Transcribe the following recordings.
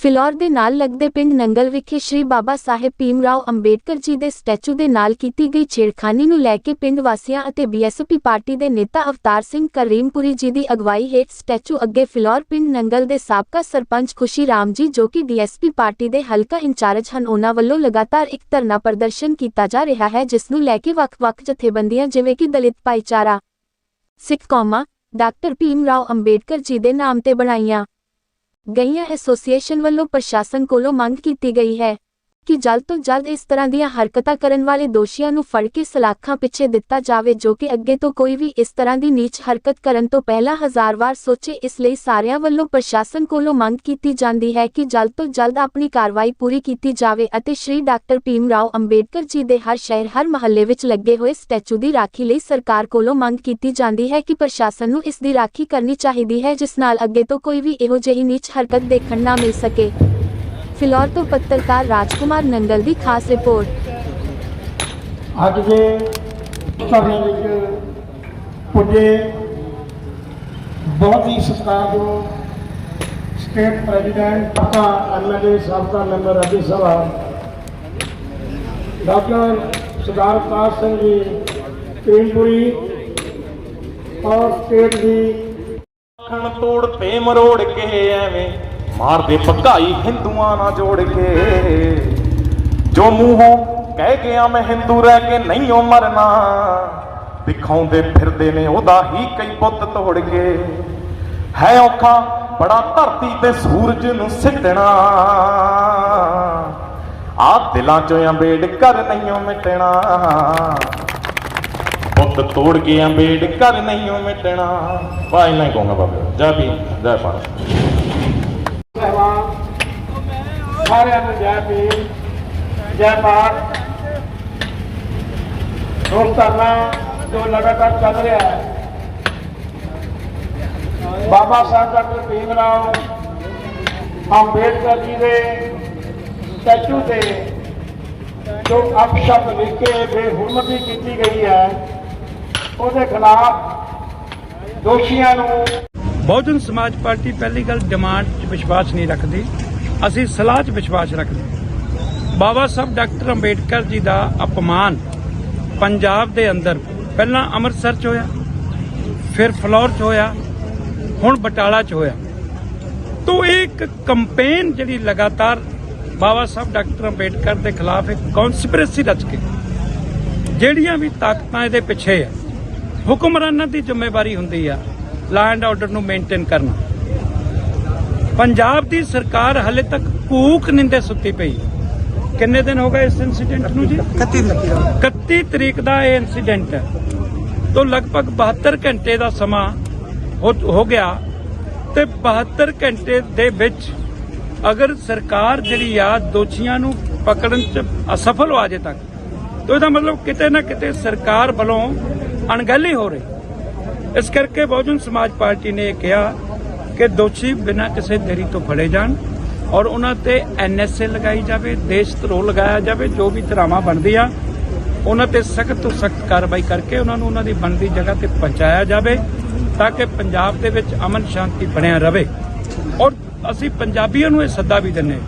ਫਿਲੌਰ ਦੇ ਨਾਲ ਲੱਗਦੇ ਪਿੰਡ ਨੰਗਲ ਵਿਖੇ ਸ਼੍ਰੀ ਬਾਬਾ ਸਾਹਿਬ ਭੀਮ ਰਾਓ ਅੰਬੇਡਕਰ ਜੀ ਦੇ ਸਟੈਚੂ ਦੇ ਨਾਲ ਕੀਤੀ ਗਈ ਛੇੜਖਾਨੀ ਨੂੰ ਲੈ ਕੇ ਪਿੰਡ ਵਾਸੀਆਂ ਅਤੇ ਬੀਐਸਪੀ ਪਾਰਟੀ ਦੇ ਨੇਤਾ ਅਵਤਾਰ ਸਿੰਘ ਕਰੀਮਪੁਰੀ ਜੀ ਦੀ ਅਗਵਾਈ ਹੇਠ ਸਟੈਚੂ ਅੱਗੇ ਫਿਲੌਰ ਪਿੰਡ ਨੰਗਲ ਦੇ ਸਾਬਕਾ ਸਰਪੰਚ ਖੁਸ਼ੀ ਰਾਮ ਜੀ ਜੋ ਕਿ ਡੀਐਸਪੀ ਪਾਰਟੀ ਦੇ ਹਲਕਾ ਇੰਚਾਰਜ ਹਨ, ਉਹਨਾਂ ਵੱਲੋਂ ਲਗਾਤਾਰ ਇੱਕ ਧਰਨਾ ਪ੍ਰਦਰਸ਼ਨ ਕੀਤਾ ਜਾ ਰਿਹਾ ਹੈ, ਜਿਸ ਨੂੰ ਲੈ ਕੇ ਵੱਖ-ਵੱਖ ਜਥੇਬੰਦੀਆਂ ਜਿਵੇਂ ਕਿ ਦਲਿਤ ਭਾਈਚਾਰਾ, ਸਿੱਖ ਕੌਮਾਂ, ਡਾਕਟਰ ਭੀਮ ਰਾਓ ਅੰਬੇਡਕਰ ਜੀ ਦੇ ਨਾਮ ਤੇ ਬਣਾਈਆਂ ਗਈਆਂ ਐਸੋਸੀਏਸ਼ਨ ਵੱਲੋਂ ਪ੍ਰਸ਼ਾਸਨ ਕੋਲੋਂ ਮੰਗ ਕੀਤੀ ਗਈ ਹੈ। ਕਿ ਜਲਦ ਤੋਂ ਜਲਦ ਇਸ ਤਰ੍ਹਾਂ ਦੀਆਂ ਹਰਕਤਾਂ ਕਰਨ ਵਾਲੇ ਦੋਸ਼ੀਆਂ ਨੂੰ ਫੜ ਕੇ ਸਲਾਖਾਂ ਪਿੱਛੇ ਦਿੱਤਾ ਜਾਵੇ, ਜੋ ਕਿ ਅੱਗੇ ਤੋਂ ਕੋਈ ਵੀ ਇਸ ਤਰ੍ਹਾਂ ਦੀ ਨੀਚ ਹਰਕਤ ਕਰਨ ਤੋਂ ਪਹਿਲਾਂ ਹਜ਼ਾਰ ਵਾਰ ਸੋਚੇ। ਇਸ ਲਈ ਸਾਰਿਆਂ ਵੱਲੋਂ ਪ੍ਰਸ਼ਾਸਨ ਕੋਲੋਂ ਮੰਗ ਕੀਤੀ ਜਾਂਦੀ ਹੈ ਕਿ ਜਲਦ ਤੋਂ ਜਲਦ ਆਪਣੀ ਕਾਰਵਾਈ ਪੂਰੀ ਕੀਤੀ ਜਾਵੇ ਅਤੇ ਸ਼੍ਰੀ ਡਾਕਟਰ ਭੀਮ ਰਾਓ ਅੰਬੇਡਕਰ ਜੀ ਦੇ ਹਰ ਸ਼ਹਿਰ, ਹਰ ਮਹੱਲੇ ਵਿੱਚ ਲੱਗੇ ਹੋਏ ਸਟੈਚੂ ਦੀ ਰਾਖੀ ਲਈ ਸਰਕਾਰ ਕੋਲੋਂ ਮੰਗ ਕੀਤੀ ਜਾਂਦੀ ਹੈ ਕਿ ਪ੍ਰਸ਼ਾਸਨ ਨੂੰ ਇਸ ਦੀ ਰਾਖੀ ਕਰਨੀ ਚਾਹੀਦੀ ਹੈ, ਜਿਸ ਨਾਲ ਅੱਗੇ ਤੋਂ ਕੋਈ ਵੀ ਇਹੋ ਜਿਹੀ ਨੀਚ ਹਰਕਤ ਦੇਖਣ ਨਾ ਮਿਲ ਸਕੇ। ਫਿਲੌਰ ਤੋਂ ਪੱਤਰਕਾਰ ਰਾਜਕੁਮਾਰ ਨੰਗਲ ਦੀ ਖਾਸ ਰਿਪੋਰਟ। ਅੱਜ ਦੇ ਸਭਾ ਵਿੱਚ ਪੁੱਜੇ ਬਹੁਤ ਹੀ ਸਤਿਕਾਰਯੋਗ ਸਟੇਟ ਪ੍ਰੈਜ਼ੀਡੈਂਟ ਸਾਬਕਾ ਐਮਐਲਏ ਸਾਬਕਾ ਮੈਂਬਰ ਰਾਜ ਸਭਾ ਡਾਕਟਰ ਸਰਦਾਰ ਅਵਤਾਰ ਸਿੰਘ ਜੀ ਕਰੀਮਪੁਰੀ ਔਰ ਸਟੇਟ ਦੀ ਖਣ ਤੋੜ ਤੇ ਮਰੋੜ ਕੇ ਐਵੇਂ? ਮਾਰਦੇ ਭਗਾਈ ਹਿੰਦੂਆਂ ਨਾਲ ਜੋੜ ਕੇ। ਜੋ ਮੂੰਹੋਂ ਕਹਿ ਗਿਆ ਮੈਂ ਹਿੰਦੂ ਰਹਿ ਕੇ ਨਹੀਂ ਓ ਮਰਨਾ। ਦਿਖਾਉਂਦੇ ਫਿਰਦੇ ਨੇ, ਉਹਦਾ ਹੀ ਕਈ ਬੁੱਤ ਤੋੜ ਕੇ। ਹੈ ਔਖਾ ਬੜਾ ਧਰਤੀ ਤੇ ਸੂਰਜ ਨੂੰ ਸਿੱਟਣਾ। ਆ ਦਿਲਾਂ ਚੋਂ ਅੰਬੇਡਕਰ ਨਹੀਂ ਓ ਮਿਟਣਾ। ਬੁੱਤ ਤੋੜ ਕੇ ਅੰਬੇਡਕਰ ਨਹੀਂ ਓ ਮਿਟਣਾ। ਵਾਹ ਨਹੀਂ ਕਹੂੰਗਾ ਬਾਬੇ ਜੈ ਵੀ ਜੈ ਭਾਰਤ ਸਾਰਿਆਂ ਨੂੰ ਜੈ ਭੀਮ, ਜੈ ਭਾਰਤ। ਦੋਸਤਾਨਾ, ਜੋ ਲਗਾਤਾਰ ਚੱਲ ਰਿਹਾ ਹੈ। ਬਾਬਾ ਸਾਹਿਬ ਡਾਕਟਰ ਭੀਮ ਰਾਓ ਅੰਬੇਡਕਰ ਜੀ ਦੇ ਸਟੈਚੂ ਤੇ ਜੋ ਅਪਸ਼ਬਦ ਲਿਖ ਕੇ ਬੇਹੁਰਮਤੀ ਕੀਤੀ ਗਈ ਹੈ, ਉਹਦੇ ਖਿਲਾਫ ਦੋਸ਼ੀਆਂ ਨੂੰ ਬਹੁਜਨ ਸਮਾਜ ਪਾਰਟੀ ਪਹਿਲੀ ਗੱਲ ਡਿਮਾਂਡ 'ਚ ਵਿਸ਼ਵਾਸ ਨਹੀਂ ਰੱਖਦੀ। ਅਸੀਂ ਸਲਾਹ 'ਚ ਵਿਸ਼ਵਾਸ ਰੱਖਦੇ ਬਾਬਾ ਸਾਹਿਬ ਡਾਕਟਰ ਅੰਬੇਡਕਰ ਜੀ ਦਾ ਅਪਮਾਨ ਪੰਜਾਬ ਦੇ ਅੰਦਰ ਪਹਿਲਾਂ ਅੰਮ੍ਰਿਤਸਰ 'ਚ ਹੋਇਆ, ਫਿਰ ਫਲੌਰ 'ਚ ਹੋਇਆ, ਹੁਣ ਬਟਾਲਾ 'ਚ ਹੋਇਆ। ਤੋਂ ਇਹ ਇੱਕ ਕੰਪੇਨ ਜਿਹੜੀ ਲਗਾਤਾਰ ਬਾਬਾ ਸਾਹਿਬ ਡਾਕਟਰ ਅੰਬੇਡਕਰ ਦੇ ਖਿਲਾਫ ਇੱਕ ਕਨਸਪੀਰੇਸੀ ਰਚ ਕੇ, ਜਿਹੜੀਆਂ ਵੀ ਤਾਕਤਾਂ ਇਹਦੇ ਪਿੱਛੇ ਆ, ਹੁਕਮਰਾਨਾਂ ਦੀ ਜ਼ਿੰਮੇਵਾਰੀ ਹੁੰਦੀ ਆ ਲਾ ਐਂਡ ਆਰਡਰ ਨੂੰ ਮੇਨਟੇਨ ਕਰਨਾ। ਪੰਜਾਬ ਦੀ ਸਰਕਾਰ ਹਲੇ ਤੱਕ ਭੂਖ ਨਿੰਦੇ ਸੁੱਤੀ ਪਈ। ਕਿੰਨੇ ਦਿਨ ਹੋ ਗਏ ਇਸ ਇਨਸੀਡੈਂਟ ਨੂੰ ਜੀ? 31 31 ਤਰੀਕ ਦਾ ਇਹ ਇਨਸੀਡੈਂਟ ਹੈ। ਤੋਂ ਲਗਭਗ 72 ਘੰਟੇ ਦਾ ਸਮਾਂ ਹੋ ਗਿਆ ਤੇ 72 ਘੰਟੇ ਦੇ ਵਿੱਚ ਅਗਰ ਸਰਕਾਰ ਜਿਹੜੀ ਆ ਦੋਸ਼ੀਆਂ ਨੂੰ ਪਕੜਨ ਚ ਅਸਫਲ ਹੋ ਅਜੇ ਤੱਕ ਤਾਂ ਇਹਦਾ ਮਤਲਬ ਕਿਤੇ ਨਾ ਕਿਤੇ ਸਰਕਾਰ ਵੱਲੋਂ ਅਣਗਹਿਲੀ ਹੋ ਰਹੀ। ਇਸ ਕਰਕੇ ਬਹੁਜਨ ਸਮਾਜ ਪਾਰਟੀ ਨੇ ਇਹ ਕਿਹਾ ਕਿ ਦੋਸ਼ੀ ਬਿਨਾਂ ਕਿਸੇ ਦੇਰੀ ਤੋਂ ਫੜੇ ਜਾਣ ਔਰ ਉਹਨਾਂ ਤੇ ਐਨਐਸਏ ਲਗਾਈ ਜਾਵੇ, ਦੇਸ਼ ਧਰੋਹ ਲਗਾਇਆ ਜਾਵੇ, ਜੋ ਵੀ ਧਰਾਵਾਂ ਬਣਦੀਆਂ, ਉਹਨਾਂ ਤੇ ਸਖਤ ਤੋਂ ਸਖਤ ਕਾਰਵਾਈ ਕਰਕੇ ਉਹਨਾਂ ਨੂੰ ਉਹਨਾਂ ਦੀ ਬਣਦੀ ਜਗ੍ਹਾ ਤੇ ਪਹੁੰਚਾਇਆ ਜਾਵੇ ਤਾਂ ਕਿ ਪੰਜਾਬ ਦੇ ਵਿੱਚ ਅਮਨ ਸ਼ਾਂਤੀ ਬਣਿਆ ਰਹੇ। ਔਰ ਅਸੀਂ ਪੰਜਾਬੀਆਂ ਨੂੰ ਇਹ ਸੱਦਾ ਵੀ ਦਿੰਨੇ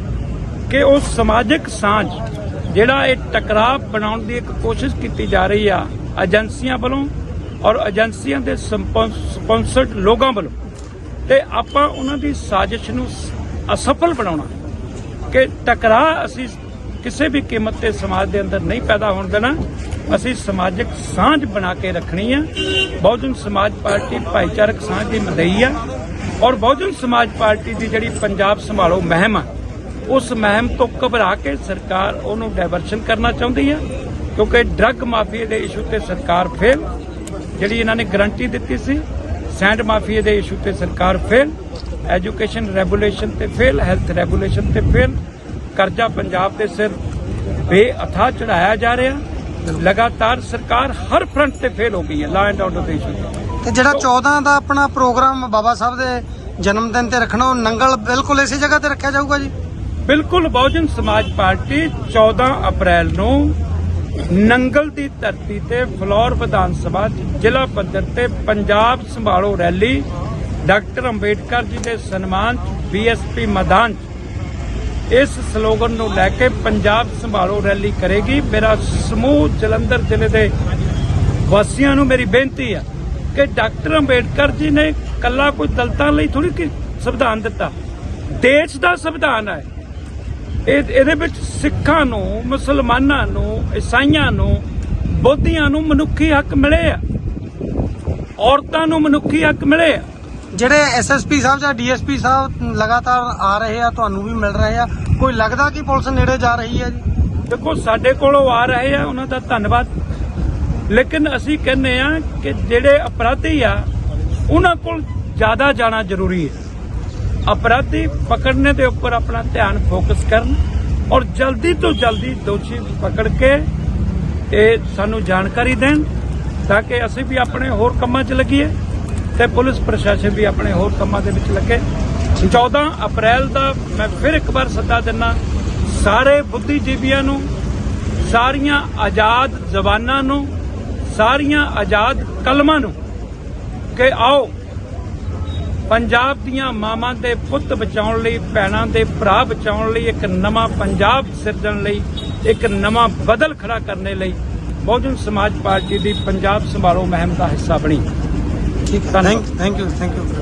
ਕਿ ਉਹ ਸਮਾਜਿਕ ਸਾਂਝ, ਜਿਹੜਾ ਇਹ ਟਕਰਾਅ ਬਣਾਉਣ ਦੀ ਇੱਕ ਕੋਸ਼ਿਸ਼ ਕੀਤੀ ਜਾ ਰਹੀ ਆ, ਏਜੰਸੀਆਂ ਵੱਲੋਂ ਔਰ ਏਜੰਸੀਆਂ ਦੇ ਸਪਾਂਸਰਡ ਲੋਕਾਂ ਵੱਲੋਂ ਤੇ ਆਪਾਂ ਉਹਨਾਂ ਦੀ ਸਾਜ਼ਿਸ਼ ਨੂੰ ਅਸਫਲ ਬਣਾਉਣਾ। ਕਿ ਟਕਰਾਅ ਅਸੀਂ ਕਿਸੇ ਵੀ ਕੀਮਤ ਤੇ ਸਮਾਜ ਦੇ ਅੰਦਰ ਨਹੀਂ ਪੈਦਾ ਹੋਣ ਦੇਣਾ। ਅਸੀਂ ਸਮਾਜਿਕ ਸਾਂਝ ਬਣਾ ਕੇ ਰੱਖਣੀ ਆ। ਬਹੁਜਨ ਸਮਾਜ ਪਾਰਟੀ ਭਾਈਚਾਰਕ ਸਾਂਝ ਦੀ ਮਦਈ ਆ। ਔਰ ਬਹੁਜਨ ਸਮਾਜ ਪਾਰਟੀ ਦੀ ਜਿਹੜੀ ਪੰਜਾਬ ਸੰਭਾਲੋ ਮਹਿਮ ਆ, ਉਸ ਮਹਿਮ ਤੋਂ ਘਬਰਾ ਕੇ ਸਰਕਾਰ ਉਹਨੂੰ ਡਾਇਵਰਸ਼ਨ ਕਰਨਾ ਚਾਹੁੰਦੀ ਆ। ਕਿਉਂਕਿ ਡਰੱਗ ਮਾਫੀਆ ਦੇ ਇਸ਼ੂ ਤੇ ਸਰਕਾਰ ਫੇਲ, ਜਿਹੜੀ ਇਹਨਾਂ ਨੇ ਗਰੰਟੀ ਦਿੱਤੀ ਸੀ। ਸੈਂਡ ਮਾਫੀਆ ਦੇ ਇਸ਼ੂ ਤੇ ਸਰਕਾਰ ਫੇਲ ਐਜੂਕੇਸ਼ਨ ਰੈਗੂਲੇਸ਼ਨ ਤੇ ਫੇਲ ਹੈਲਥ ਰੈਗੂਲੇਸ਼ਨ ਤੇ ਫੇਲ ਕਰਜ਼ਾ ਪੰਜਾਬ ਦੇ ਸਿਰ ਬੇਅਥਾ ਚੜਾਇਆ ਜਾ ਰਿਹਾ। ਲਗਾਤਾਰ ਸਰਕਾਰ ਹਰ ਫਰੰਟ ਤੇ ਫੇਲ ਹੋ ਗਈ ਹੈ ਲਾ ਐਂਡ ਆਰਡਰ ਦੇ ਇਸ਼ੂ ਤੇ। ਤੇ ਜਿਹੜਾ 14 ਦਾ ਆਪਣਾ ਪ੍ਰੋਗਰਾਮ ਬਾਬਾ ਸਾਹਿਬ ਦੇ ਜਨਮ ਦਿਨ ਤੇ ਰੱਖਣਾ ਉਹ ਨੰਗਲ ਬਿਲਕੁਲ ਇਸੇ ਜਗ੍ਹਾ ਤੇ ਰੱਖਿਆ ਜਾਊਗਾ ਜੀ? ਬਿਲਕੁਲ ਬਹੁਜਨ ਸਮਾਜ ਪਾਰਟੀ 14 ਅਪ੍ਰੈਲ ਨੂੰ ਨੰਗਲ ਦੀ ਧਰਤੀ ਤੇ ਫਲੋਰ ਵਿਧਾਨ ਸਭਾ, ਜ਼ਿਲ੍ਹਾ ਪੱਧਰ ਤੇ ਪੰਜਾਬ ਸੰਭਾਲੋ ਰੈਲੀ। ਡਾਕਟਰ ਅੰਬੇਡਕਰ ਜੀ ਦੇ ਸਨਮਾਨ ਬੀਐਸਪੀ ਮੈਦਾਨ ਇਸ ਸਲੋਗਨ ਨੂੰ ਲੈ ਕੇ ਪੰਜਾਬ ਸੰਭਾਲੋ ਰੈਲੀ ਕਰੇਗੀ। ਮੇਰਾ ਸਮੂਹ ਜਲੰਧਰ ਜ਼ਿਲ੍ਹੇ ਦੇ ਵਾਸੀਆਂ ਨੂੰ ਮੇਰੀ ਬੇਨਤੀ ਹੈ ਕਿ ਡਾਕਟਰ ਅੰਬੇਡਕਰ ਜੀ ਨੇ ਕੱਲਾ ਕੋਈ ਦਲਤਾਂ ਲਈ ਥੋੜੀ ਸੰਵਿਧਾਨ ਦਿੱਤਾ। ਦੇਸ਼ ਦਾ ਸੰਵਿਧਾਨ ਹੈ ਇਹ ਇਹਦੇ ਵਿੱਚ ਸਿੱਖਾਂ ਨੂੰ ਮੁਸਲਮਾਨਾਂ ਨੂੰ ਈਸਾਈਆਂ ਨੂੰ ਬੋਧੀਆਂ ਨੂੰ ਮਨੁੱਖੀ ਹੱਕ ਮਿਲੇ ਆ। ਔਰਤਾਂ ਨੂੰ ਮਨੁੱਖੀ ਹੱਕ ਮਿਲੇ ਆ। ਜਿਹੜੇ ਐਸਐਸਪੀ ਸਾਹਿਬ ਜਾਂ ਡੀਐਸਪੀ ਸਾਹਿਬ ਲਗਾਤਾਰ ਆ ਰਹੇ ਆ ਤੁਹਾਨੂੰ ਵੀ ਮਿਲ ਰਹੇ ਆ। ਕੋਈ ਲੱਗਦਾ ਕਿ ਪੁਲਿਸ ਨੇੜੇ ਜਾ ਰਹੀ ਹੈ ਜੀ? ਦੇਖੋ ਸਾਡੇ ਕੋਲੋਂ ਆ ਰਹੇ ਆ ਉਹਨਾਂ ਦਾ ਧੰਨਵਾਦ। ਲੇਕਿਨ ਅਸੀਂ ਕਹਿੰਦੇ ਆ ਕਿ ਜਿਹੜੇ ਅਪਰਾਧੀ ਆ ਉਹਨਾਂ ਕੋਲ ਜ਼ਿਆਦਾ ਜਾਣਾ ਜ਼ਰੂਰੀ ਹੈ। ਅਪਰਾਧੀ ਪਕੜਨੇ ਦੇ ਉੱਪਰ ਆਪਣਾ ਧਿਆਨ ਫੋਕਸ ਕਰਨ ਔਰ ਜਲਦੀ ਤੋਂ ਜਲਦੀ ਦੋਸ਼ੀ ਪਕੜ ਕੇ ਇਹ ਸਾਨੂੰ ਜਾਣਕਾਰੀ ਦੇਣ ਤਾਂ ਕਿ ਅਸੀਂ ਵੀ ਆਪਣੇ ਹੋਰ ਕੰਮਾਂ 'ਚ ਲੱਗੀਏ ਤੇ ਪੁਲਿਸ ਪ੍ਰਸ਼ਾਸਨ ਵੀ ਆਪਣੇ ਹੋਰ ਕੰਮਾਂ ਦੇ ਵਿੱਚ ਲੱਗੇ। 14 ਅਪ੍ਰੈਲ ਦਾ ਮੈਂ ਫਿਰ ਇੱਕ ਵਾਰ ਸੱਦਾ ਦਿੰਦਾ ਸਾਰੇ ਬੁੱਧੀਜੀਵੀਆਂ ਨੂੰ, ਸਾਰੀਆਂ ਆਜ਼ਾਦ ਜ਼ਬਾਨਾਂ ਨੂੰ, ਸਾਰੀਆਂ ਆਜ਼ਾਦ ਕਲਮਾਂ ਨੂੰ ਕਿ ਆਓ ਪੰਜਾਬ ਦੀਆਂ ਮਾਵਾਂ ਦੇ ਪੁੱਤ ਬਚਾਉਣ ਲਈ ਭੈਣਾਂ ਦੇ ਭਰਾ ਬਚਾਉਣ ਲਈ ਇੱਕ ਨਵਾਂ ਪੰਜਾਬ ਸਿਰਜਣ ਲਈ ਇੱਕ ਨਵਾਂ ਬਦਲ ਖੜਾ ਕਰਨ ਲਈ ਬਹੁਜਨ ਸਮਾਜ ਪਾਰਟੀ ਦੀ ਪੰਜਾਬ ਸੰਭਾਲੋ ਮੁਹਿੰਮ ਦਾ ਹਿੱਸਾ ਬਣੀ। ਠੀਕ। Thank you thank you